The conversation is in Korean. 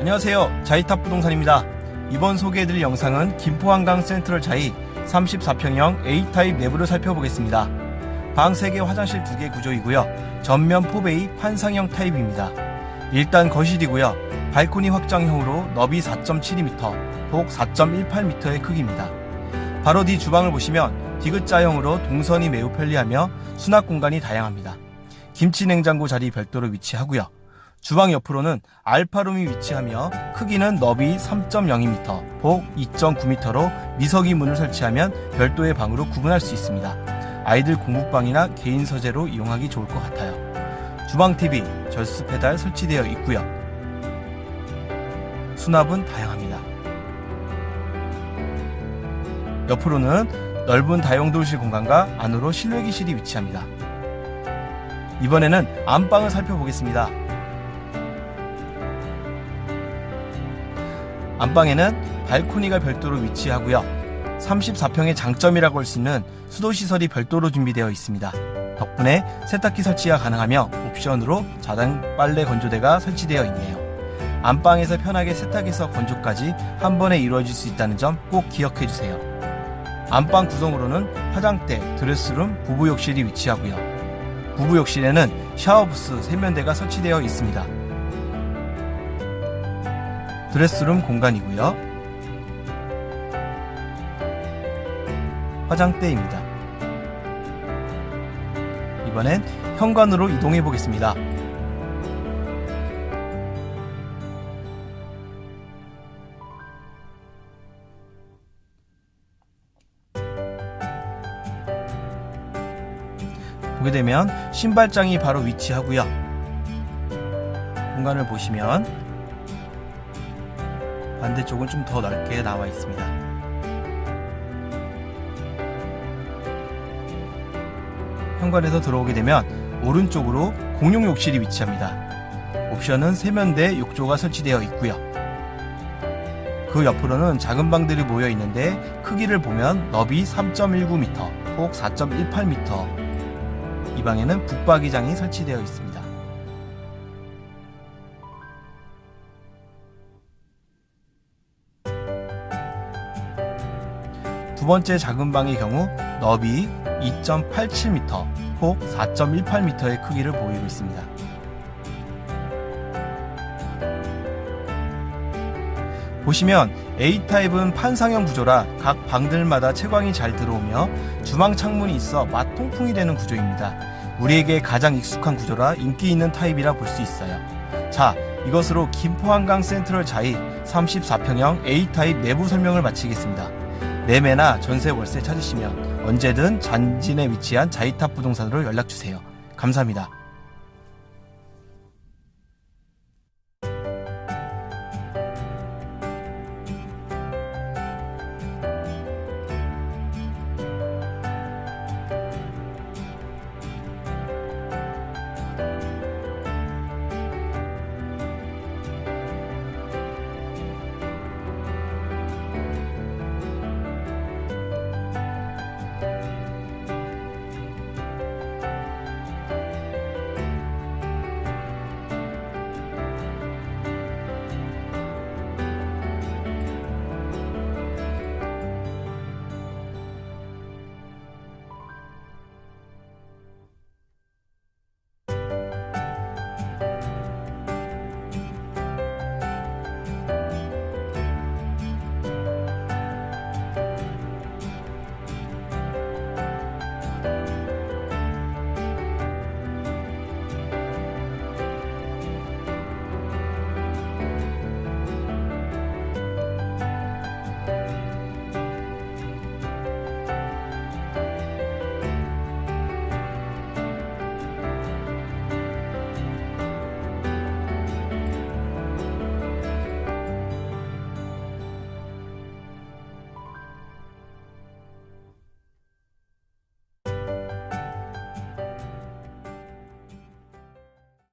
안녕하세요. 자이탑 부동산입니다. 이번 소개해드릴 영상은 김포한강 센트럴 자이 34평형 A타입 내부를 살펴보겠습니다. 방 3개 화장실 2개 구조이고요. 전면 포베이 환상형 타입입니다. 일단 거실이고요. 발코니 확장형으로 너비 4.72m, 폭 4.18m의 크기입니다. 바로 뒤 주방을 보시면 디귿자형으로 동선이 매우 편리하며 수납 공간이 다양합니다. 김치 냉장고 자리 별도로 위치하고요. 주방 옆으로는 알파룸이 위치하며 크기는 너비 3.02m, 폭 2.9m로 미석이 문을 설치하면 별도의 방으로 구분할 수 있습니다. 아이들 공부방이나 개인 서재로 이용하기 좋을 것 같아요. 주방 TV, 절수 페달 설치되어 있고요. 수납은 다양합니다. 옆으로는 넓은 다용도실 공간과 안으로 실외기실이 위치합니다. 이번에는 안방을 살펴보겠습니다. 안방에는 발코니가 별도로 위치하고요. 34평의 장점이라고 할 수 있는 수도시설이 별도로 준비되어 있습니다. 덕분에 세탁기 설치가 가능하며 옵션으로 자당 빨래 건조대가 설치되어 있네요. 안방에서 편하게 세탁에서 건조까지 한 번에 이루어질 수 있다는 점 꼭 기억해 주세요. 안방 구성으로는 화장대, 드레스룸, 부부욕실이 위치하고요. 부부욕실에는 샤워부스 세면대가 설치되어 있습니다. 드레스룸 공간이고요. 화장대입니다. 이번엔 현관으로 이동해 보겠습니다. 보게 되면 신발장이 바로 위치하고요. 공간을 보시면 반대쪽은 좀 더 넓게 나와 있습니다. 현관에서 들어오게 되면 오른쪽으로 공용 욕실이 위치합니다. 옵션은 세면대 욕조가 설치되어 있고요. 그 옆으로는 작은 방들이 모여 있는데 크기를 보면 너비 3.19m, 폭 4.18m. 이 방에는 북박이장이 설치되어 있습니다. 두 번째 작은 방의 경우 너비 2.87m, 폭 4.18m의 크기를 보이고 있습니다. 보시면 A타입은 판상형 구조라 각 방들마다 채광이 잘 들어오며 주방 창문이 있어 맛 통풍이 되는 구조입니다. 우리에게 가장 익숙한 구조라 인기 있는 타입이라 볼 수 있어요. 자, 이것으로 김포한강 센트럴 자이 34평형 A타입 내부 설명을 마치겠습니다. 매매나 전세 월세 찾으시면 언제든 잔진에 위치한 자이탑 부동산으로 연락 주세요. 감사합니다.